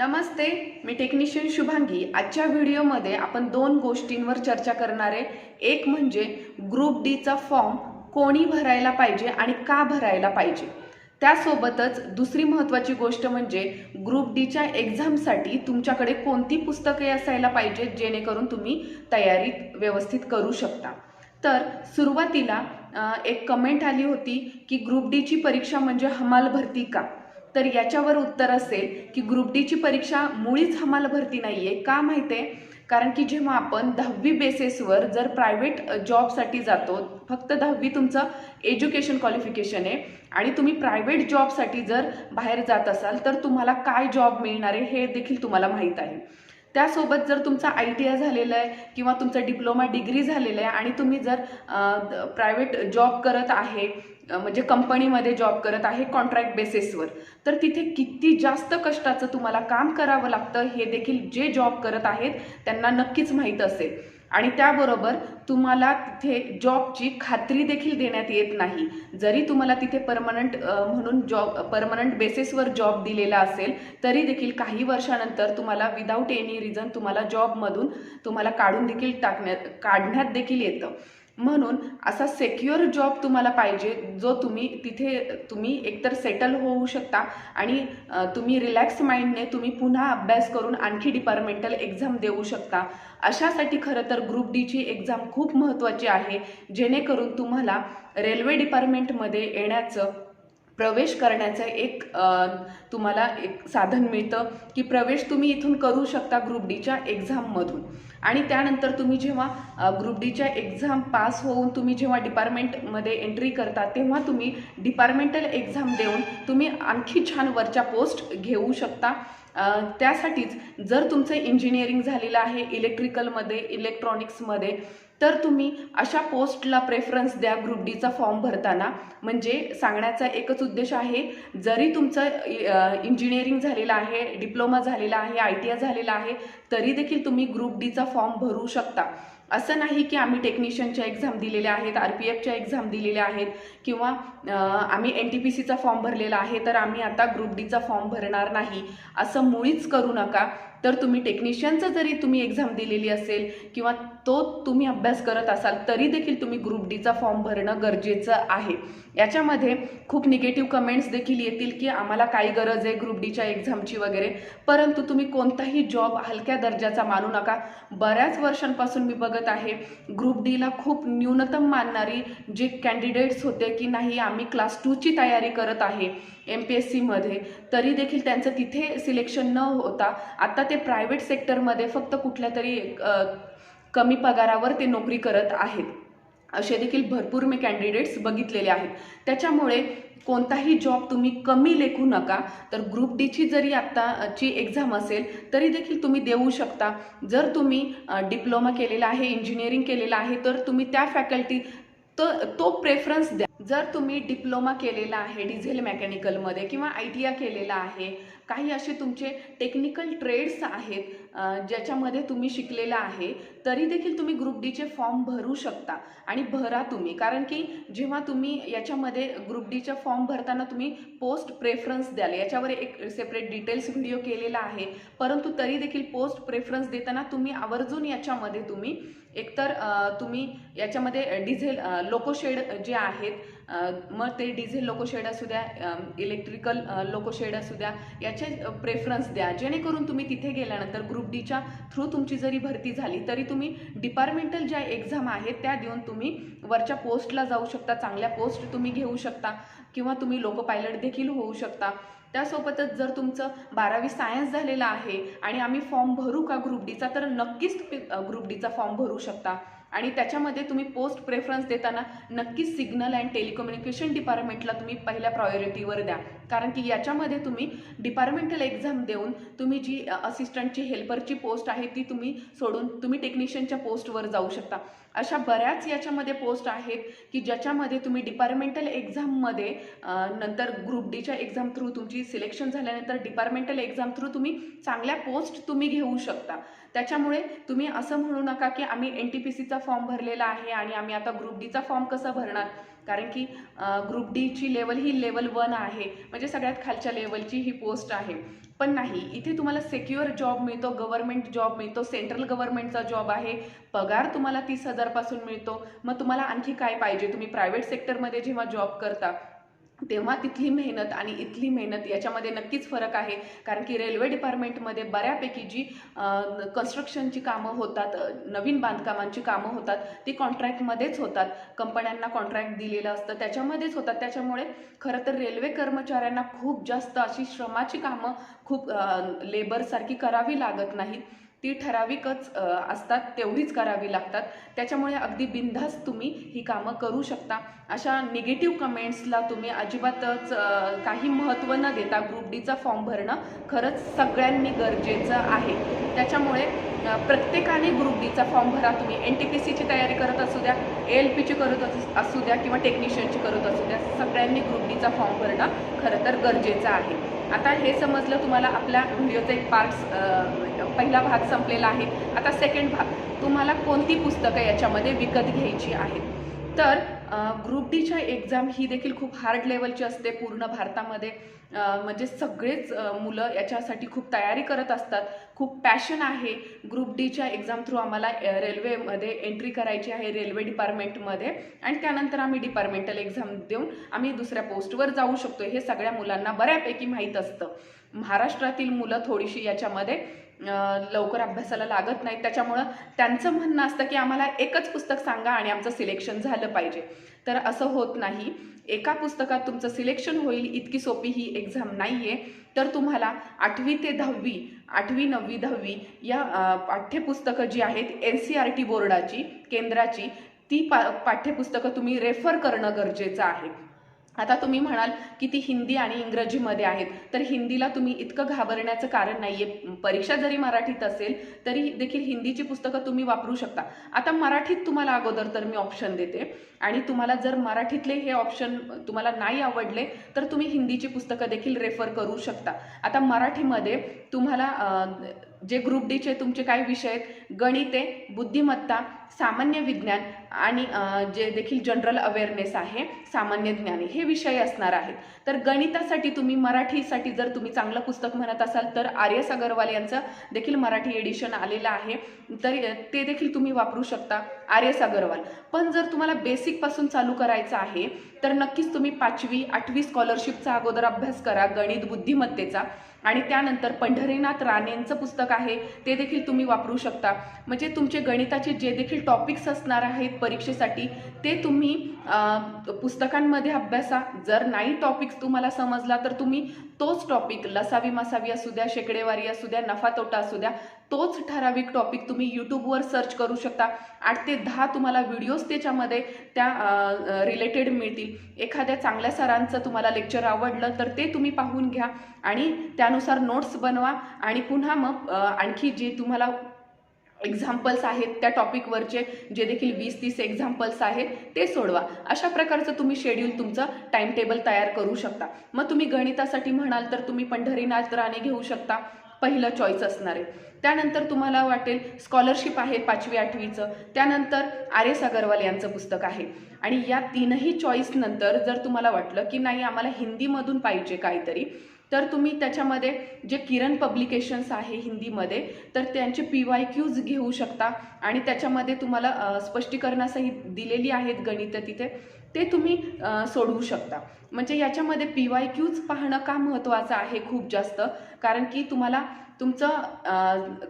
नमस्ते मी technician Shubhangi. आजच्या व्हिडिओमध्ये आपण दोन गोष्टींवर चर्चा करणार आहे. एक म्हणजे ग्रुप डीचा फॉर्म कोणी भरायला पाहिजे आणि का भरायला पाहिजे. त्यासोबतच दुसरी महत्त्वाची गोष्ट म्हणजे ग्रुप डीच्या एक्झामसाठी तुमच्याकडे कोणती पुस्तके असायला पाहिजेत जेणेकरून तुम्ही तयारी व्यवस्थित करू शकता. तर सुरुवातीला एक कमेंट आली होती की ग्रुप डीची परीक्षा म्हणजे हमाल भरती का? तर याच्यावर उत्तर असेल की ग्रुप डीची परीक्षा मुळीच हमाल भरती नाही आहे का माहिती आहे? कारण की जेव्हा आपण दहावी बेसिसवर जर प्रायव्हेट जॉबसाठी जातो फक्त दहावी तुमचं एज्युकेशन क्वालिफिकेशन आहे आणि तुम्ही प्रायव्हेट जॉबसाठी जर बाहेर जात असाल तर तुम्हाला काय जॉब मिळणार आहे हे देखील तुम्हाला माहीत आहे. त्यासोबत जर तुमचा आय टी आय झालेला आहे किंवा तुमचा डिप्लोमा डिग्री झालेला आहे आणि तुम्ही जर प्रायव्हेट जॉब करत आहे म्हणजे कंपनीमध्ये जॉब करत आहे कॉन्ट्रॅक्ट बेसिसवर तर तिथे किती जास्त कष्टाचं तुम्हाला काम करावं लागतं हे देखील जे जॉब करत आहेत त्यांना नक्कीच माहीत असेल. आणि त्याबरोबर तुम्हाला तिथे जॉबची खात्री देखील देण्यात येत नाही. जरी तुम्हाला तिथे परमनंट म्हणून जॉब परमनंट बेसिसवर जॉब दिलेला असेल तरी देखील काही वर्षानंतर तुम्हाला विदाऊट एनी रिझन तुम्हाला जॉबमधून तुम्हाला काढून देखील टाकण्यात काढण्यात देखील येतं. म्हणून असा सेक्युअर जॉब तुम्हाला पाहिजे जो तुम्ही तिथे तुम्ही एकतर सेटल होऊ शकता आणि तुम्ही रिलॅक्स माइंडने तुम्ही पुन्हा अभ्यास करून आणखी डिपार्टमेंटल एक्झाम देऊ शकता. अशासाठी खरं तर ग्रुप डीची एक्झाम खूप महत्त्वाची आहे जेणेकरून तुम्हाला रेल्वे डिपार्टमेंटमध्ये येण्याचं प्रवेश करण्याचं एक तुम्हाला एक साधन मिळतं की प्रवेश तुम्ही इथून करू शकता ग्रुप डीच्या एक्झाममधून आणि त्यानंतर तुम्ही जेव्हा ग्रुप डीच्या एक्झाम पास होऊन तुम्ही जेव्हा डिपार्टमेंटमध्ये एंट्री करता तेव्हा तुम्ही डिपार्टमेंटल एक्झाम देऊन तुम्ही आणखी छान वरच्या पोस्ट घेऊ शकता. त्यासाठीच जर तुमचं इंजिनिअरिंग झालेलं आहे इलेक्ट्रिकलमध्ये इलेक्ट्रॉनिक्समध्ये तर तुम्ही अशा पोस्टला प्रेफरन्स द्या ग्रुप डीचा फॉर्म भरताना. म्हणजे सांगण्याचा एकच उद्देश आहे जरी तुमचं इंजिनिअरिंग झालेलं आहे डिप्लोमा झालेला आहे आय टी आय झालेला आहे तरी देखील तुम्ही ग्रुप डीचा फॉर्म भरू शकता. असं नाही की आम्ही टेक्निशियनच्या एक्झाम दिलेल्या आहेत आर पी एफच्या एक्झाम दिलेल्या आहेत किंवा आम्ही एन टी पी सीचा फॉर्म भरलेला आहे तर आम्ही आता ग्रुप डीचा फॉर्म भरणार नाही. असं मुळीच करू नका. तर तुम्ही टेक्निशियनचं जरी तुम्ही एक्झाम दिलेली असेल किंवा तो तुम्ही अभ्यास करत असाल तरी देखील तुम्ही ग्रुप डीचा फॉर्म भरणं गरजेचं आहे. याच्यामध्ये खूप निगेटिव्ह कमेंट्स देखील येतील की आम्हाला काय गरज आहे ग्रुप डीच्या एक्झामची वगैरे. परंतु तुम्ही कोणताही जॉब हलक्या दर्जाचा मानू नका. बऱ्याच वर्षांपासून मी बघत आहे ग्रुप डीला खूप न्यूनतम मानणारी जे कॅन्डिडेट्स होते की नाही आम्ही क्लास टूची तयारी करत आहे एम पी एस सीमध्ये तरी देखील त्यांचं तिथे सिलेक्शन न होता आता ते प्रायव्हेट सेक्टरमध्ये फक्त कुठल्या तरी कमी पगारावर ते नोकरी करत आहेत. असे देखील भरपूर मी कॅन्डिडेट्स बघितलेले आहेत. त्याच्यामुळे कोणताही जॉब तुम्ही कमी लेखू नका. तर ग्रुप डीची जरी आत्ताची एक्झाम असेल तरी देखील तुम्ही देऊ शकता. जर तुम्ही डिप्लोमा केलेला आहे इंजिनिअरिंग केलेलं आहे तर तुम्ही त्या फॅकल्टी तो तो प्रेफरन्स द्या. जर तुम्ही डिप्लोमा केलेला आहे डिझेल मेकॅनिकलमध्ये किंवा आय टी आय केलेला आहे काही असे तुमचे टेक्निकल ट्रेड्स आहेत ज्याच्यामध्ये तुम्ही शिकलेला आहे तरी देखील तुम्ही ग्रुप डीचे फॉर्म भरू शकता आणि भरा तुम्ही. कारण की जेव्हा तुम्ही याच्यामध्ये ग्रुप डीचा फॉर्म भरताना तुम्ही पोस्ट प्रेफरन्स द्याल. याच्यावर एक सेपरेट डिटेल्स व्हिडिओ केलेला आहे. परंतु तरी देखील पोस्ट प्रेफरन्स देताना तुम्ही आवर्जून याच्यामध्ये तुम्ही एकतर तुम्ही याच्यामध्ये डिझेल लोकोशेड जे आहेत मग ते डिझेल लोकोशेड असू द्या इलेक्ट्रिकल लोकोशेड असू द्या याचे प्रेफरन्स द्या. जेणेकरून तुम्ही तिथे गेल्यानंतर ग्रुप डीच्या थ्रू तुमची जरी भरती झाली तरी तुम्ही डिपार्टमेंटल ज्या एक्झाम आहेत त्या देऊन तुम्ही वरच्या पोस्टला जाऊ शकता चांगल्या पोस्ट तुम्ही घेऊ शकता किंवा तुम्ही लोको पायलट देखील होऊ शकता. त्यासोबतच जर तुमचं बारावी सायन्स झालेलं आहे आणि आम्ही फॉर्म भरू का ग्रुप डीचा तर नक्कीच तुम्ही ग्रुप डीचा फॉर्म भरू शकता. आणि त्याच्यामध्ये तुम्ही पोस्ट प्रेफरन्स देताना नक्कीच सिग्नल अँड टेलिकम्युनिकेशन डिपार्टमेंटला तुम्ही पहिल्या प्रायोरिटीवर द्या. कारण की याच्यामध्ये तुम्ही डिपार्टमेंटल एक्झाम देऊन तुम्ही जी असिस्टंटची हेल्परची पोस्ट आहे ती तुम्ही सोडून तुम्ही टेक्निशियनच्या पोस्टवर जाऊ शकता. अशा बऱ्याच याच्यामध्ये पोस्ट आहेत की ज्याच्यामध्ये तुम्ही डिपार्टमेंटल एक्झाममध्ये नंतर ग्रुप डीच्या एक्झाम थ्रू तुमची सिलेक्शन झाल्यानंतर डिपार्टमेंटल एक्झाम थ्रू तुम्ही चांगल्या पोस्ट तुम्ही घेऊ शकता. त्याच्यामुळे तुम्ही असं म्हणू नका की आम्ही एन टी पी सीचा फॉर्म भरलेला आहे आणि आम्ही आता ग्रुप डीचा फॉर्म कसा भरणार? कारण की ग्रुप डीची लेवल ही लेवल वन आहे. म्हणजे सगळ्यात खालच्या लेवलची ही पोस्ट आहे. पण नाही. इथे तुम्हाला सेक्युअर जॉब मिळतो गव्हर्नमेंट जॉब मिळतो सेंट्रल गव्हर्नमेंटचा जॉब आहे. पगार तुम्हाला तीस हजारपासून मिळतो. मग तुम्हाला आणखी काय पाहिजे? तुम्ही प्रायव्हेट सेक्टरमध्ये जेव्हा जॉब करता तेव्हा तिथली मेहनत आणि इथली मेहनत याच्यामध्ये नक्कीच फरक आहे. कारण की रेल्वे डिपार्टमेंटमध्ये बऱ्यापैकी जी कन्स्ट्रक्शनची कामं होतात नवीन बांधकामांची कामं होतात ती कॉन्ट्रॅक्टमध्येच होतात. कंपन्यांना कॉन्ट्रॅक्ट दिलेलं असतं त्याच्यामध्येच होतात. त्याच्यामुळे खरं तर रेल्वे कर्मचाऱ्यांना खूप जास्त अशी श्रमाची कामं खूप लेबरसारखी करावी लागत नाहीत. ती ठराविकच असतात तेवढीच करावी लागतात. त्याच्यामुळे अगदी बिनधास्त तुम्ही ही कामं करू शकता. अशा निगेटिव्ह कमेंट्सला तुम्ही अजिबातच काही महत्त्व न देता ग्रुप डीचा फॉर्म भरणं खरंच सगळ्यांनी गरजेचं आहे. त्याच्यामुळे प्रत्येकाने ग्रुप डीचा फॉर्म भरा. तुम्ही एन टी पी सीची तयारी करत असू द्या ए एल पीची करत असू द्या किंवा टेक्निशियनची करत असू द्या सगळ्यांनी ग्रुप डीचा फॉर्म भरणं खरं तर गरजेचं आहे. आता हे समजलं तुम्हाला आपल्या व्हिडिओचा एक पार्ट पहिला भाग संपलेला आहे. आता सेकंड भाग. तुम्हाला कोणती पुस्तकं याच्यामध्ये विकत घ्यायची आहेत? तर ग्रुप डीच्या एक्झाम ही देखील खूप हार्ड लेवलची असते पूर्ण भारतामध्ये. म्हणजे सगळेच मुलं याच्यासाठी खूप तयारी करत असतात. खूप पॅशन आहे ग्रुप डीच्या एक्झाम थ्रू आम्हाला रेल्वेमध्ये एंट्री करायची आहे रेल्वे डिपार्टमेंटमध्ये आणि त्यानंतर आम्ही डिपार्टमेंटल एक्झाम देऊन आम्ही दुसऱ्या पोस्टवर जाऊ शकतो. हे सगळ्या मुलांना बऱ्यापैकी माहीत असतं. महाराष्ट्रातील मुलं थोडीशी याच्यामध्ये लवकर अभ्यासाला लागत नाहीत. त्याच्यामुळं त्यांचं म्हणणं असतं की आम्हाला एकच पुस्तक सांगा आणि आमचं सिलेक्शन झालं पाहिजे. तर असं होत नाही. एका पुस्तकात तुमचं सिलेक्शन होईल इतकी सोपी ही एक्झाम नाही आहे तर तुम्हाला आठवी ते दहावी आठवी नववी दहावी या पाठ्यपुस्तकं जी आहेत एन सी आर टी बोर्डाची केंद्राची ती पा पाठ्यपुस्तकं तुम्ही रेफर करणं गरजेचं आहे. आता तुम्ही म्हणाल की ती हिंदी आणि इंग्रजीमध्ये आहेत. तर हिंदीला तुम्ही इतकं घाबरण्याचं कारण नाही आहे परीक्षा जरी मराठीत असेल तरी देखील हिंदीची पुस्तकं तुम्ही वापरू शकता. आता मराठीत तुम्हाला अगोदर तर मी ऑप्शन देते. आणि तुम्हाला जर मराठीतले हे ऑप्शन तुम्हाला नाही आवडले तर तुम्ही हिंदीची पुस्तकं देखील रेफर करू शकता. आता मराठीमध्ये तुम्हाला जे ग्रुप डीचे तुमचे काही विषय आहेत गणिते बुद्धिमत्ता सामान्य विज्ञान आणि जे देखील जनरल अवेअरनेस आहे सामान्य ज्ञान हे विषय असणार आहेत. तर गणितासाठी तुम्ही मराठीसाठी जर तुम्ही चांगलं पुस्तक म्हणत असाल तर आर एस अगरवाल यांचं देखील मराठी एडिशन आलेलं आहे. तर ते देखील तुम्ही वापरू शकता आर एस अगरवाल. पण जर तुम्हाला बेसिकपासून चालू करायचं आहे तर नक्कीच तुम्ही पाचवी आठवी स्कॉलरशिपचा अगोदर अभ्यास करा गणित बुद्धिमत्तेचा. आणि त्यानंतर पंढरीनाथ राणेंचं पुस्तक आहे ते देखील तुम्ही वापरू शकता. म्हणजे तुमचे गणिताचे जे देखील टॉपिक्स असणार आहेत परीक्षेसाठी ते तुम्ही पुस्तकांमध्ये अभ्यासा. जर नाही टॉपिक्स तुम्हाला समजला तर तुम्ही तोच टॉपिक लसावी मसावी असू द्या शेकडेवारी असू द्या नफा तोटा असू द्या तोच ठराविक टॉपिक तुम्ही यूट्यूबवर सर्च करू शकता. आठ ते दहा तुम्हाला व्हिडिओज त्याच्यामध्ये त्या रिलेटेड मिळतील. एखाद्या चांगल्या सरांचं तुम्हाला लेक्चर आवडलं तर ते तुम्ही पाहून घ्या आणि त्यानुसार नोट्स बनवा आणि पुन्हा मग आणखी जे तुम्हाला एक्झाम्पल्स आहेत त्या टॉपिकवरचे जे देखील वीस तीस एक्झाम्पल्स आहेत ते सोडवा. अशा प्रकारचं तुम्ही शेड्यूल तुमचं टाईमटेबल तयार करू शकता. मग तुम्ही गणितासाठी म्हणाल तर तुम्ही पंढरीनाथ राणे घेऊ शकता. पहिलं चॉईस असणार आहे. त्यानंतर तुम्हाला वाटेल स्कॉलरशिप आहे पाचवी आठवीचं. त्यानंतर आर एस अगरवाल यांचं पुस्तक आहे. आणि या तीनही चॉईसनंतर जर तुम्हाला वाटलं की नाही आम्हाला हिंदीमधून पाहिजे काहीतरी तर तुम्ही त्याच्यामध्ये जे किरण पब्लिकेशन्स आहे हिंदीमध्ये तर त्यांचे पी वाय क्यूज घेऊ शकता. आणि त्याच्यामध्ये तुम्हाला स्पष्टीकरणासहित दिलेली आहेत गणितं तिथे. ते तुम्ही सोडवू शकता. म्हणजे याच्यामध्ये पी वाय क्यूज पाहणं का महत्त्वाचं आहे खूप जास्त? कारण की तुम्हाला तुमचं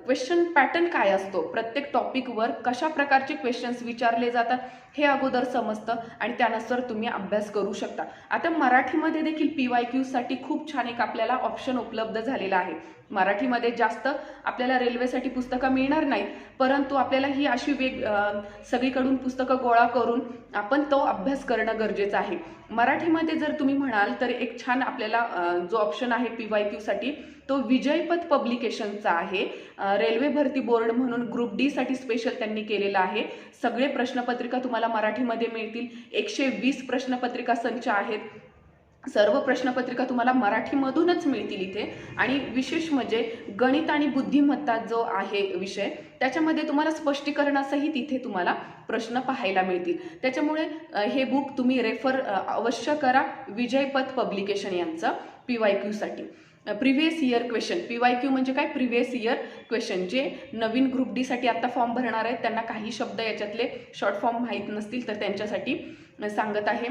क्वेश्चन पॅटर्न काय असतो? प्रत्येक टॉपिकवर कशा प्रकारचे क्वेश्चन्स विचारले जातात हे अगोदर समजतं आणि त्यानुसार तुम्ही अभ्यास करू शकता. आता मराठीमध्ये देखील पी वाय क्यूसाठी खूप छान एक आपल्याला ऑप्शन उपलब्ध झालेला आहे. मराठीमध्ये जास्त आपल्याला रेल्वेसाठी पुस्तकं मिळणार नाहीत परंतु आपल्याला ही अशी वेग सगळीकडून पुस्तकं गोळा करून आपण तो अभ्यास करणं गरजेचं आहे. मराठीमध्ये जर तुम्ही म्हणाल तर एक छान आपल्याला जो ऑप्शन आहे पी वाय क्यूसाठी तो विजयपथ पब्लिकेशनचा आहे. रेल्वे भरती बोर्ड म्हणून ग्रुप डीसाठी स्पेशल त्यांनी केलेला आहे. सगळे प्रश्नपत्रिका तुम्हाला मराठीमध्ये मिळतील. एकशे वीस प्रश्नपत्रिका संच आहेत. सर्व प्रश्नपत्रिका तुम्हाला मराठीमधूनच मिळतील इथे. आणि विशेष म्हणजे गणित आणि बुद्धिमत्ता जो आहे विषय त्याच्यामध्ये तुम्हाला स्पष्टीकरणासहित तिथे तुम्हाला प्रश्न पाहायला मिळतील. त्याच्यामुळे हे बुक तुम्ही रेफर अवश्य करा. विजयपथ पब्लिकेशन यांचं P Y क्यूसाठी previous year question P Y Q म्हणजे काय? प्रिव्हियस इयर क्वेश्चन जे नवीन ग्रुप डीसाठी आत्ता फॉर्म भरणार आहेत त्यांना काही शब्द याच्यातले शॉर्ट फॉर्म माहीत नसतील तर त्यांच्यासाठी सांगत आहे.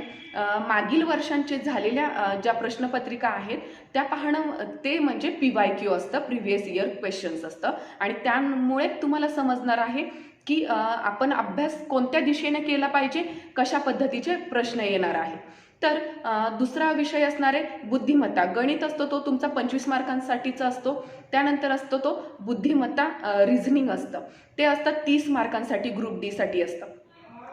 मागील वर्षांचे झालेल्या ज्या प्रश्नपत्रिका आहेत त्या पाहणं ते म्हणजे पी वाय क्यू असतं प्रिव्हियस इयर क्वेश्चन्स असतं. आणि त्यामुळे तुम्हाला समजणार आहे की आपण अभ्यास कोणत्या दिशेने केला पाहिजे कशा पद्धतीचे प्रश्न येणार आहे तर दुसरा विषय असणारे बुद्धिमत्ता. गणित असतो तो तुमचा पंचवीस मार्कांसाठीचा असतो. त्यानंतर असतो तो बुद्धिमत्ता रिझनिंग असतं. ते असतं तीस मार्कांसाठी ग्रुप डीसाठी असतं.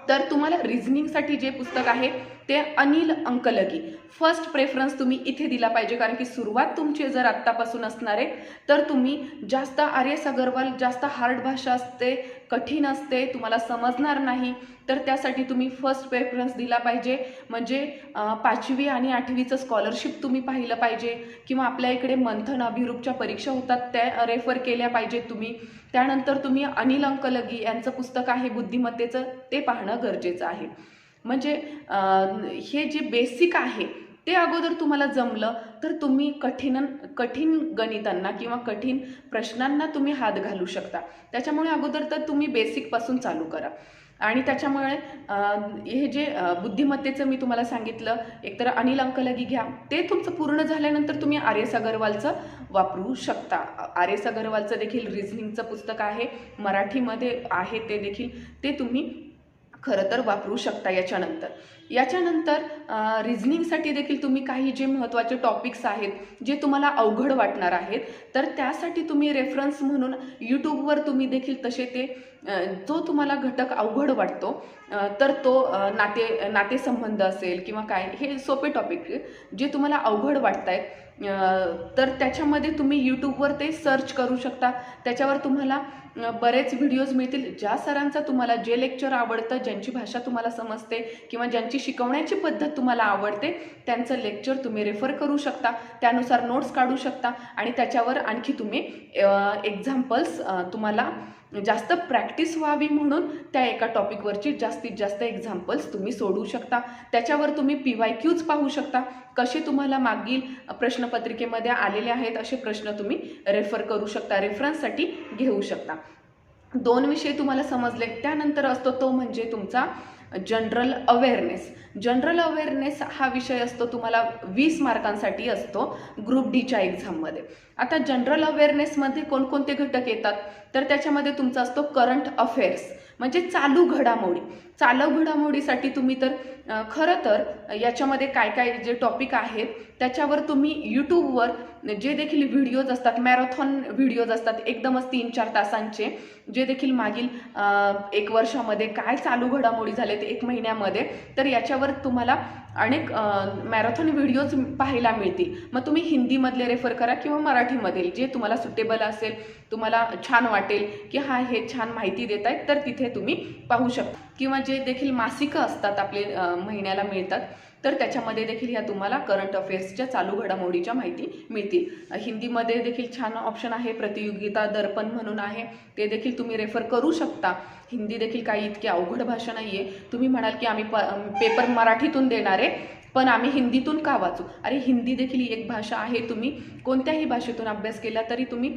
तर तुम्हाला रिझनिंगसाठी जे पुस्तक आहे ते अनिल अंकलगी. फर्स्ट प्रेफरन्स तुम्ही इथे दिला पाहिजे कारण की सुरुवात तुमची जर आत्तापासून असणार आहे तर तुम्ही जास्त आर अगरवाल जास्त हार्ड भाषा असते कठीण असते तुम्हाला समजणार नाही तर त्यासाठी तुम्ही फर्स्ट प्रेफरन्स दिला पाहिजे. म्हणजे पाचवी आणि आठवीचं स्कॉलरशिप तुम्ही पाहिलं पाहिजे किंवा आपल्या इकडे मंथन अभिरूपच्या परीक्षा होतात त्या रेफर केल्या पाहिजेत तुम्ही. त्यानंतर तुम्ही अनिल अंकलगी यांचं पुस्तक आहे बुद्धिमत्तेचं ते पाहणं गरजेचं आहे. म्हणजे हे जे बेसिक आहे ते अगोदर तुम्हाला जमलं तर तुम्ही कठीण कठीण गणितांना किंवा कठीण प्रश्नांना तुम्ही हात घालू शकता. त्याच्यामुळे अगोदर तर तुम्ही बेसिकपासून चालू करा. आणि त्याच्यामुळे हे जे बुद्धिमत्तेचं मी तुम्हाला सांगितलं एकतर अनिल अंकलगी घ्या ते तुमचं पूर्ण झाल्यानंतर तुम्ही आर एस अगरवालचं वापरू शकता. आर एस अगरवालचं देखील रिझनिंगचं पुस्तक आहे. मराठीमध्ये आहे ते देखील. ते तुम्ही खरं तर वापरू शकता याच्यानंतर. याच्यानंतर रिझनिंगसाठी देखील तुम्ही काही जे महत्त्वाचे टॉपिक्स आहेत जे तुम्हाला अवघड वाटणार आहेत तर त्यासाठी तुम्ही रेफरन्स म्हणून यूट्यूबवर तुम्ही देखील तसे ते जो तुम्हाला घटक अवघड वाटतो तर तो नाते नातेसंबंध असेल किंवा काय हे सोपे टॉपिक जे तुम्हाला अवघड वाटत आहेत तर त्याच्यामध्ये तुम्ही यूट्यूबवर ते सर्च करू शकता. त्याच्यावर तुम्हाला बरेच व्हिडिओज मिळतील. ज्या सरांचा तुम्हाला जे लेक्चर आवडतं ज्यांची भाषा तुम्हाला समजते किंवा ज्यांची शिकवण्याची पद्धत तुम्हाला आवडते त्यांचं लेक्चर तुम्ही रेफर करू शकता त्यानुसार नोट्स काढू शकता आणि त्याच्यावर आणखी तुम्ही एक्झाम्पल्स तुम्हाला जास्त प्रॅक्टिस व्हावी म्हणून त्या एका टॉपिकवरची जास्तीत जास्त एक्झाम्पल्स तुम्ही सोडू शकता. त्याच्यावर तुम्ही पी वाय क्यूज पाहू शकता. कसे तुम्हाला मागील प्रश्नपत्रिकेमध्ये आलेले आहेत असे प्रश्न तुम्ही रेफर करू शकता रेफरन्ससाठी घेऊ शकता. दोन विषय तुम्हाला समजले त्यानंतर असतो तो म्हणजे तुमचा जनरल अवेअरनेस जनरल अवेअरनेस हा विषय असतो तुम्हाला वीस मार्कांसाठी असतो ग्रुप डीच्या एक्झाममध्ये आता जनरल अवेअरनेसमध्ये कोणकोणते घटक येतात? तर त्याच्यामध्ये तुमचा असतो करंट अफेअर्स म्हणजे चालू घडामोडी. चालू घडामोडीसाठी तुम्ही तर खरं तर याच्यामध्ये काय काय जे टॉपिक आहेत त्याच्यावर तुम्ही यूट्यूबवर जे देखील व्हिडिओज असतात मॅरेथॉन व्हिडिओज असतात एकदमच तीन चार तासांचे जे देखील मागील एक वर्षामध्ये काय चालू घडामोडी झालेत एक महिन्यामध्ये तर याच्यावर तुम्हाला अनेक मॅरेथॉन व्हिडिओज पाहायला मिळतील. मग तुम्ही हिंदीमधले रेफर करा किंवा मराठीमधील जे तुम्हाला सुटेबल असेल तुम्हाला छान वाटेल की हा हे छान माहिती देत आहेत तर तिथे तुम्ही पाहू शकता. किंवा जे देखील मासिकं असतात आपले महिन्याला मिळतात तर त्याच्यामध्ये देखील ह्या तुम्हाला करंट अफेअर्सच्या चालू घडामोडीच्या माहिती मिळतील. हिंदीमध्ये देखील छान ऑप्शन आहे प्रतियोगिता दर्पण म्हणून आहे. ते देखील तुम्ही रेफर करू शकता. हिंदी देखील काही इतकी अवघड भाषा नाही आहे तुम्ही म्हणाल की आम्ही प पेपर मराठीतून देणार आहे पण आम्ही हिंदीतून का वाचू? अरे हिंदी देखील ही एक भाषा आहे. तुम्ही कोणत्याही भाषेतून अभ्यास केला तरी तुम्ही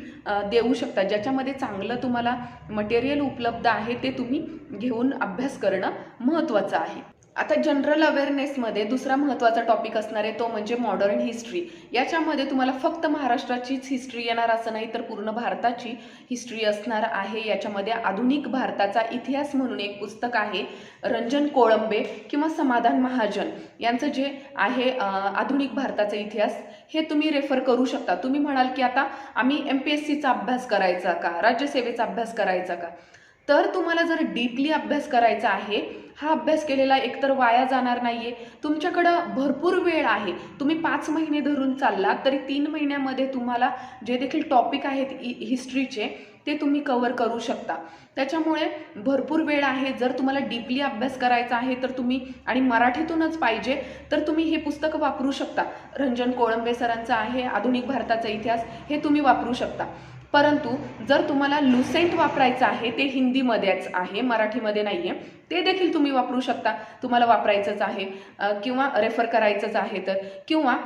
देऊ शकता. ज्याच्यामध्ये चांगलं तुम्हाला मटेरियल उपलब्ध आहे ते तुम्ही घेऊन अभ्यास करणं महत्त्वाचं आहे. आता जनरल अवेअरनेसमध्ये दुसरा महत्त्वाचा टॉपिक असणार आहे तो म्हणजे मॉडर्न हिस्ट्री याच्यामध्ये तुम्हाला फक्त महाराष्ट्राचीच हिस्ट्री येणार असं नाही तर पूर्ण भारताची हिस्ट्री असणार आहे. याच्यामध्ये आधुनिक भारताचा इतिहास म्हणून एक पुस्तक आहे रंजन कोळंबे किंवा समाधान महाजन. यांचं जे आहे आधुनिक भारताचा इतिहास हे तुम्ही रेफर करू शकता. तुम्ही म्हणाल की आता आम्ही एम पी एस सीचा अभ्यास करायचा का? राज्यसेवेचा अभ्यास करायचा का? तर तुम्हाला जर डीपली अभ्यास करायचा आहे हा अभ्यास केलेला एकतर वाया जाणार नाही आहे तुमच्याकडं भरपूर वेळ आहे तुम्ही पाच महिने धरून चाललात तरी तीन महिन्यामध्ये तुम्हाला जे देखील टॉपिक आहेत हिस्ट्रीचे ते तुम्ही कवर करू शकता. त्याच्यामुळे भरपूर वेळ आहे जर तुम्हाला डीपली अभ्यास करायचा आहे तर तुम्ही आणि मराठीतूनच पाहिजे तर तुम्ही हे पुस्तक वापरू शकता. रंजन कोळंबे सरांचं आहे आधुनिक भारताचा इतिहास हे तुम्ही वापरू शकता. परंतु जर तुम्हाला लुसेंट वापरायचं आहे ते हिंदीमध्येच आहे मराठीमध्ये नाही आहे ते देखील तुम्ही वापरू शकता. तुम्हाला वापरायचंच आहे किंवा रेफर करायचंच आहे तर. किंवा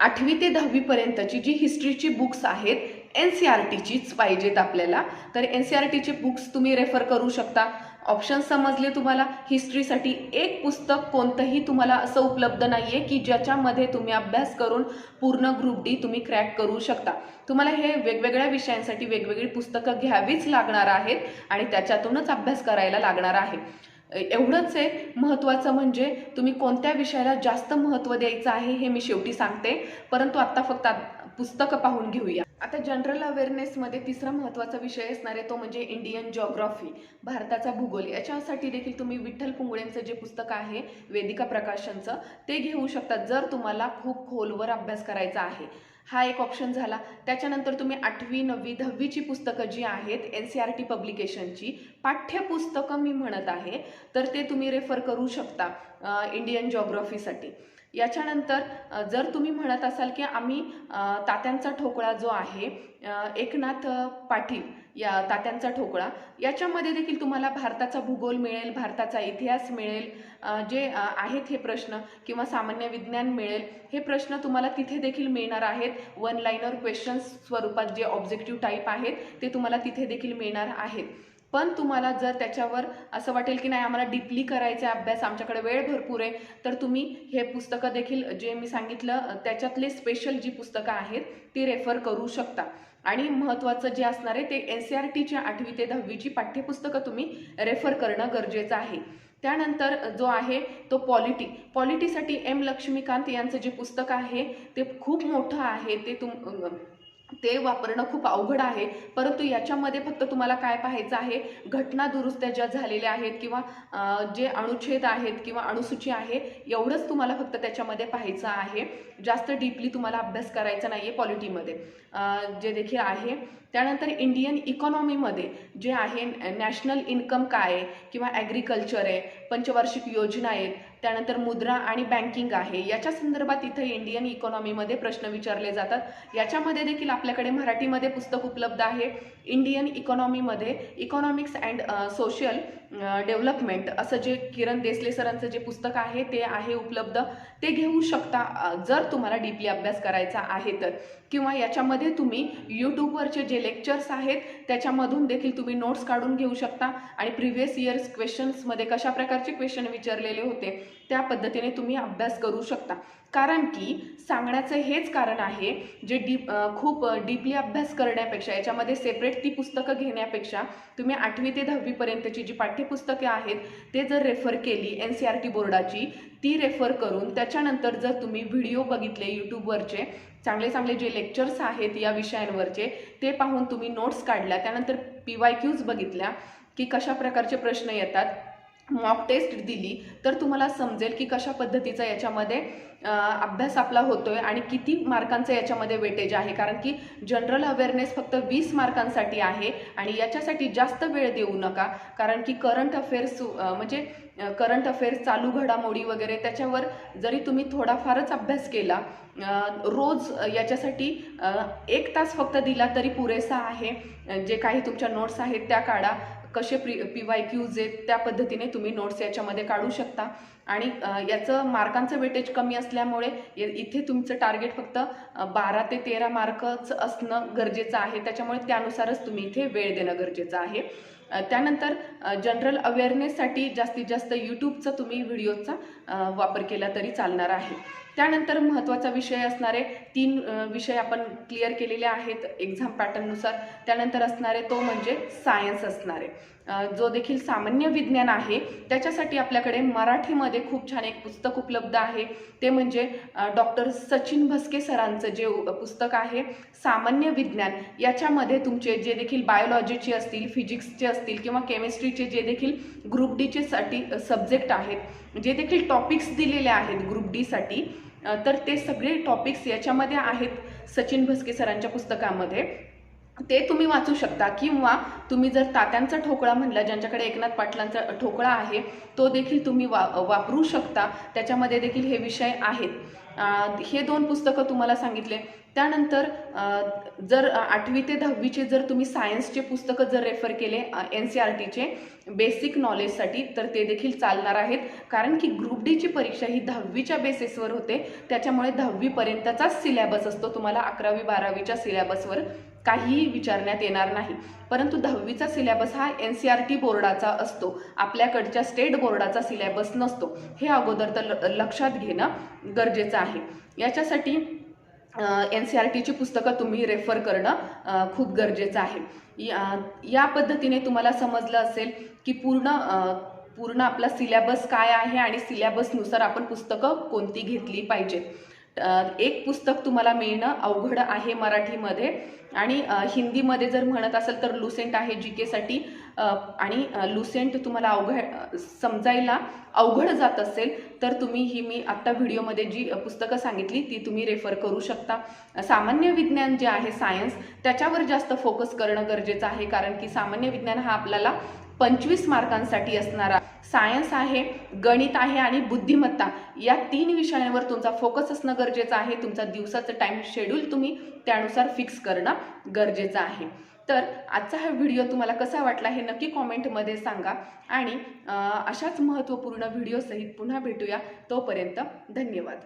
आठवी ते दहावीपर्यंतची जी हिस्ट्रीची बुक्स आहेत एन सी आर टीचीच पाहिजेत आपल्याला. तर एन सी आर टीचे बुक्स तुम्ही रेफर करू शकता. ऑप्शन्स समजले तुम्हाला? हिस्ट्रीसाठी एक पुस्तक कोणतंही तुम्हाला असं उपलब्ध नाही आहे की ज्याच्यामध्ये तुम्ही अभ्यास करून पूर्ण ग्रुप डी तुम्ही क्रॅक करू शकता. तुम्हाला हे वेगवेगळ्या विषयांसाठी वेगवेगळी पुस्तकं घ्यावीच लागणार आहेत आणि त्याच्यातूनच अभ्यास करायला लागणार आहे. एवढंच आहे महत्त्वाचं म्हणजे तुम्ही कोणत्या विषयाला जास्त महत्त्व द्यायचं आहे हे मी शेवटी सांगते. परंतु आत्ता फक्त पुस्तकं पाहून घेऊया. आता जनरल अवेअरनेसमध्ये तिसरा महत्त्वाचा विषय असणार आहे तो म्हणजे इंडियन जॉग्रॉफी भारताचा भूगोल. याच्यासाठी देखील तुम्ही विठ्ठल पुंगळेंचं जे पुस्तक आहे वेदिका प्रकाशनचं ते घेऊ शकता जर तुम्हाला खूप खोलवर अभ्यास करायचा आहे. हा एक ऑप्शन झाला. त्याच्यानंतर तुम्ही आठवी नववी दहावीची पुस्तकं जी आहेत एन सी आर टी पब्लिकेशनची पाठ्यपुस्तकं मी म्हणत आहे तर ते तुम्ही रेफर करू शकता. इंडियन जॉग्रॉफीसाठी याच्यानंतर जर तुम्ही म्हणत असाल की आम्ही तात्यांचा ठोकळा जो आहे एकनाथ पाटील या तात्यांचा ठोकळा याच्यामध्ये देखील तुम्हाला भारताचा भूगोल मिळेल भारताचा इतिहास मिळेल जे आहेत हे प्रश्न किंवा सामान्य विज्ञान मिळेल हे प्रश्न तुम्हाला तिथे देखील मिळणार आहेत. वन लाईनर क्वेश्चन्स स्वरूपात जे ऑब्जेक्टिव्ह टाईप आहेत ते तुम्हाला तिथे देखील मिळणार आहेत. पण तुम्हाला जर त्याच्यावर असं वाटेल की नाही आम्हाला डीपली करायचा आहे अभ्यास आमच्याकडे वेळ भरपूर आहे तर तुम्ही हे पुस्तकं देखील जे मी सांगितलं त्याच्यातले स्पेशल जी पुस्तकं आहेत ती रेफर करू शकता. आणि महत्त्वाचं जे असणार आहे ते एन सी आर टीच्या आठवी ते दहावीची पाठ्यपुस्तकं तुम्ही रेफर करणं गरजेचं आहे. त्यानंतर जो आहे तो पॉलिटी पॉलिटीसाठी एम लक्ष्मीकांत यांचं जे पुस्तक आहे ते खूप मोठं आहे ते तुम ते वापरणं खूप अवघड आहे. परंतु याच्यामध्ये फक्त तुम्हाला काय पाहायचं आहे? घटना दुरुस्त्या ज्या झालेल्या आहेत किंवा जे अनुच्छेद आहेत किंवा अणुसूची आहे एवढंच तुम्हाला फक्त त्याच्यामध्ये पाहायचं आहे. जास्त डीपली तुम्हाला अभ्यास करायचा नाही आहे पॉलिटीमध्ये जे देखील आहे. त्यानंतर इंडियन इकॉनॉमीमध्ये जे आहे नॅशनल इन्कम काय आहे किंवा ॲग्रिकल्चर आहे पंचवार्षिक योजना आहेत त्यानंतर मुद्रा आणि बँकिंग आहे. याच्या संदर्भात इथं इंडियन इकॉनॉमीमध्ये प्रश्न विचारले जातात. याच्यामध्ये देखील आपल्याकडे मराठीमध्ये पुस्तक उपलब्ध आहे. इंडियन इकॉनॉमीमध्ये इकॉनॉमिक्स अँड सोशल डेव्हलपमेंट असं जे किरण देसले सरांचं जे पुस्तक आहे ते आहे उपलब्ध. ते घेऊ शकता जर तुम्हाला डीपली अभ्यास करायचा आहे तर. किंवा याच्यामध्ये तुम्ही यूट्यूबवरचे जे लेक्चर्स आहेत त्याच्यामधून देखील तुम्ही नोट्स काढून घेऊ शकता. आणि प्रिव्हियस इयर्स क्वेश्चन्समध्ये कशा प्रकारचे क्वेश्चन विचारलेले होते त्या पद्धतीने तुम्ही अभ्यास करू शकता. कारण की सांगण्याचं हेच कारण आहे जे डीप खूप डीपली अभ्यास करण्यापेक्षा याच्यामध्ये सेपरेट ती पुस्तकं घेण्यापेक्षा तुम्ही आठवी ते दहावीपर्यंतची जी पाठ्यपुस्तके आहेत ते जर रेफर केली एन सी आर टी बोर्डाची ती रेफर करून त्याच्यानंतर जर तुम्ही व्हिडिओ बघितले यूट्यूबवरचे चांगले चांगले जे लेक्चर्स आहेत या विषयांवरचे ते पाहून तुम्ही नोट्स काढल्या त्यानंतर पी वाय क्यूज बघितल्या की कशा प्रकारचे प्रश्न येतात मॉक टेस्ट दिली तर तुम्हाला समजेल की कशा पद्धतीचा याच्यामध्ये अभ्यास आपला होतोय आणि किती मार्कांचं याच्यामध्ये वेटेज आहे. कारण की जनरल अवेअरनेस फक्त वीस मार्कांसाठी आहे आणि याच्यासाठी जास्त वेळ देऊ नका. कारण की करंट अफेअर्स म्हणजे करंट अफेअर्स चालू घडामोडी वगैरे त्याच्यावर जरी तुम्ही थोडाफारच अभ्यास केला रोज याच्यासाठी एक तास फक्त दिला तरी पुरेसा आहे. जे काही तुमच्या नोट्स आहेत त्या काढा. कसे प्री पी वाय क्यूज आहेत त्या पद्धतीने तुम्ही नोट्स याच्यामध्ये काढू शकता. आणि याचं मार्कांचं वेटेज कमी असल्यामुळे इथे तुमचं टार्गेट फक्त बारा ते तेरा मार्कच असणं गरजेचं आहे. त्याच्यामुळे त्यानुसारच तुम्ही इथे वेळ देणं गरजेचं आहे. त्यानंतर जनरल अवेअरनेससाठी जास्तीत जास्त यूट्यूबचा तुम्ही व्हिडिओचा वापर केला तरी चालणार आहे. त्यानंतर महत्त्वाचा विषय असणारे तीन विषय आपण क्लिअर केलेले आहेत एक्झाम पॅटर्ननुसार त्यानंतर असणारे तो म्हणजे सायन्स असणारे. जो देखील सामान्य विज्ञान आहे त्याच्यासाठी आपल्याकडे मराठीमध्ये खूप छान एक पुस्तक उपलब्ध आहे. ते म्हणजे डॉक्टर सचिन भस्के सरांचं जे पुस्तक आहे सामान्य विज्ञान. याच्यामध्ये तुमचे जे देखील बायोलॉजीचे असतील फिजिक्सचे असतील किंवा केमिस्ट्रीचे जे देखील ग्रुप डीचे साठी सब्जेक्ट आहेत जे देखील टॉपिक्स दिलेले आहेत ग्रुप डीसाठी तर ते सगळे टॉपिक्स याच्यामध्ये आहेत सचिन भस्के सरांच्या पुस्तकामध्ये. ते तुम्ही वाचू शकता. किंवा तुम्ही जर तात्यांचा ठोकळा म्हणला ज्यांच्याकडे एकनाथ पाटलांचा ठोकळा आहे तो देखील तुम्ही वा वापरू शकता. त्याच्यामध्ये देखील हे विषय आहेत. हे दोन पुस्तकं तुम्हाला सांगितले. त्यानंतर जर आठवी ते दहावीचे जर तुम्ही सायन्सचे पुस्तकं जर रेफर केले एन सी आर टीचे बेसिक नॉलेजसाठी तर ते देखील चालणार आहेत. कारण की ग्रुप डीची परीक्षा ही दहावीच्या बेसिसवर होते. त्याच्यामुळे दहावीपर्यंतचाच सिलॅबस असतो. तुम्हाला अकरावी बारावीच्या सिलॅबसवर काहीही विचारण्यात येणार नाही. परंतु दहावीचा सिलेबस हा एन सी आर टी बोर्डाचा असतो. आपल्याकडच्या स्टेट बोर्डाचा सिलेबस नसतो. हे अगोदर तर ल- लक्षात घेणं गरजेचं आहे. याच्यासाठी एन सी आर टीची पुस्तकं तुम्ही रेफर करणं खूप गरजेचं आहे. या या पद्धतीने तुम्हाला समजलं असेल की पूर्ण पूर्ण आपला सिलेबस काय आहे आणि सिलेबसनुसार आपण पुस्तकं कोणती घेतली पाहिजेत. एक पुस्तक तुम्हाला मिळणं अवघड आहे मराठीमध्ये. आणि हिंदीमध्ये जर म्हणत असेल तर लुसेंट आहे जी केसाठी आणि लुसेंट तुम्हाला अवघड समजायला अवघड जात असेल तर तुम्ही ही मी आत्ता व्हिडिओमध्ये जी पुस्तकं सांगितली ती तुम्ही रेफर करू शकता. सामान्य विज्ञान जे आहे सायन्स त्याच्यावर जास्त फोकस करणं गरजेचं आहे कारण की सामान्य विज्ञान हा आपल्याला पंचवीस मार्कांसाठी असणारा सायन्स आहे गणित आहे आणि बुद्धिमत्ता या तीन विषयांवर तुमचा फोकस असणं गरजेचं आहे. तुमचा दिवसाचं टाईम शेड्यूल तुम्ही त्यानुसार फिक्स करणं गरजेचं आहे. तर आजचा हा व्हिडिओ तुम्हाला कसा वाटला हे नक्की कॉमेंटमध्ये सांगा आणि अशाच महत्त्वपूर्ण व्हिडिओसहित पुन्हा भेटूया. तोपर्यंत धन्यवाद.